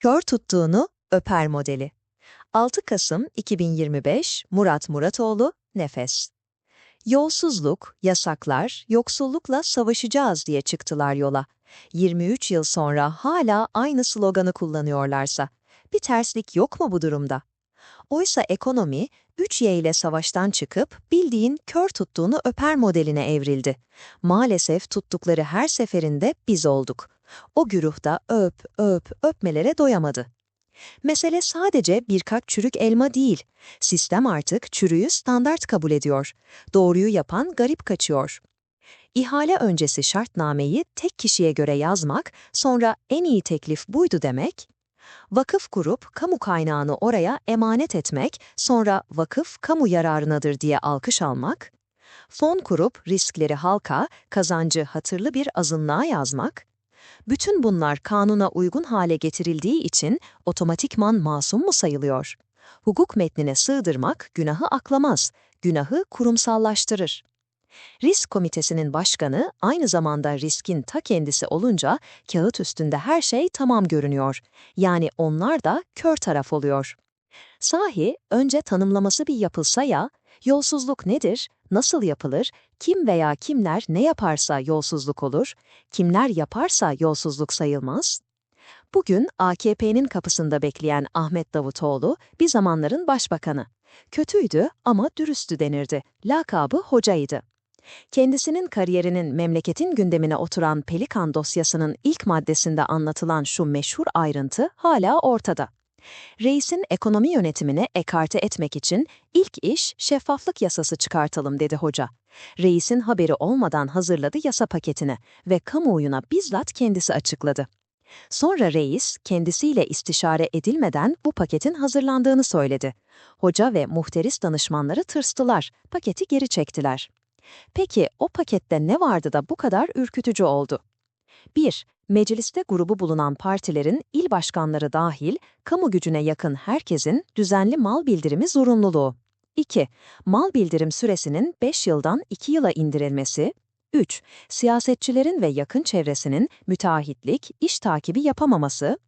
Kör tuttuğunu öper modeli. 6 Kasım 2025 Murat Muratoğlu Nefes. Yolsuzluk, yasaklar, yoksullukla savaşacağız diye çıktılar yola. 23 yıl sonra hala aynı sloganı kullanıyorlarsa. Bir terslik yok mu bu durumda? Oysa ekonomi 3Y ile savaştan çıkıp bildiğin kör tuttuğunu öper modeline evrildi. Maalesef tuttukları her seferinde biz olduk. O güruhta öp, öp, öpmelere doyamadı. Mesele sadece birkaç çürük elma değil. Sistem artık çürüğü standart kabul ediyor. Doğruyu yapan garip kaçıyor. İhale öncesi şartnameyi tek kişiye göre yazmak, sonra en iyi teklif buydu demek, vakıf kurup kamu kaynağını oraya emanet etmek, sonra vakıf kamu yararınadır diye alkış almak, fon kurup riskleri halka, kazancı hatırlı bir azınlığa yazmak, bütün bunlar kanuna uygun hale getirildiği için otomatikman masum mu sayılıyor? Hukuk metnine sığdırmak günahı aklamaz, günahı kurumsallaştırır. Risk komitesinin başkanı aynı zamanda riskin ta kendisi olunca kağıt üstünde her şey tamam görünüyor. Yani onlar da kör taraf oluyor. Sahi önce tanımlaması bir yapılsa ya, yolsuzluk nedir, nasıl yapılır, kim veya kimler ne yaparsa yolsuzluk olur, kimler yaparsa yolsuzluk sayılmaz? Bugün AKP'nin kapısında bekleyen Ahmet Davutoğlu bir zamanların başbakanı. Kötüydü ama dürüsttü denirdi. Lakabı hocaydı. Kendisinin kariyerinin memleketin gündemine oturan Pelikan dosyasının ilk maddesinde anlatılan şu meşhur ayrıntı hala ortada. Reisin ekonomi yönetimini ekarte etmek için ilk iş şeffaflık yasası çıkartalım dedi hoca. Reisin haberi olmadan hazırladı yasa paketini ve kamuoyuna bizzat kendisi açıkladı. Sonra reis kendisiyle istişare edilmeden bu paketin hazırlandığını söyledi. Hoca ve muhteris danışmanları tırstılar, paketi geri çektiler. Peki o pakette ne vardı da bu kadar ürkütücü oldu? 1. Mecliste grubu bulunan partilerin il başkanları dahil kamu gücüne yakın herkesin düzenli mal bildirimi zorunluluğu. 2. Mal bildirim süresinin 5 yıldan 2 yıla indirilmesi. 3. Siyasetçilerin ve yakın çevresinin müteahhitlik, iş takibi yapamaması.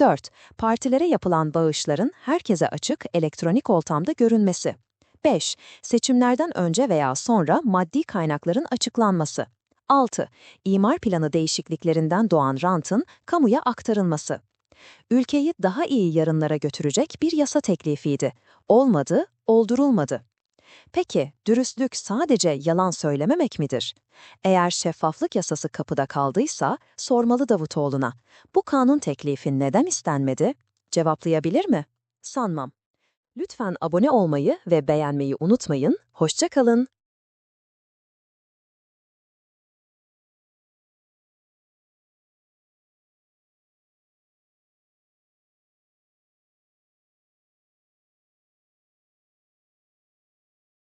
4. Partilere yapılan bağışların herkese açık elektronik ortamda görünmesi. 5. Seçimlerden önce veya sonra maddi kaynakların açıklanması. 6. İmar planı değişikliklerinden doğan rantın kamuya aktarılması. Ülkeyi daha iyi yarınlara götürecek bir yasa teklifiydi. Olmadı, oldurulmadı. Peki, dürüstlük sadece yalan söylememek midir? Eğer şeffaflık yasası kapıda kaldıysa, sormalı Davutoğlu'na. Bu kanun teklifi neden istenmedi? Cevaplayabilir mi? Sanmam. Lütfen abone olmayı ve beğenmeyi unutmayın. Hoşça kalın.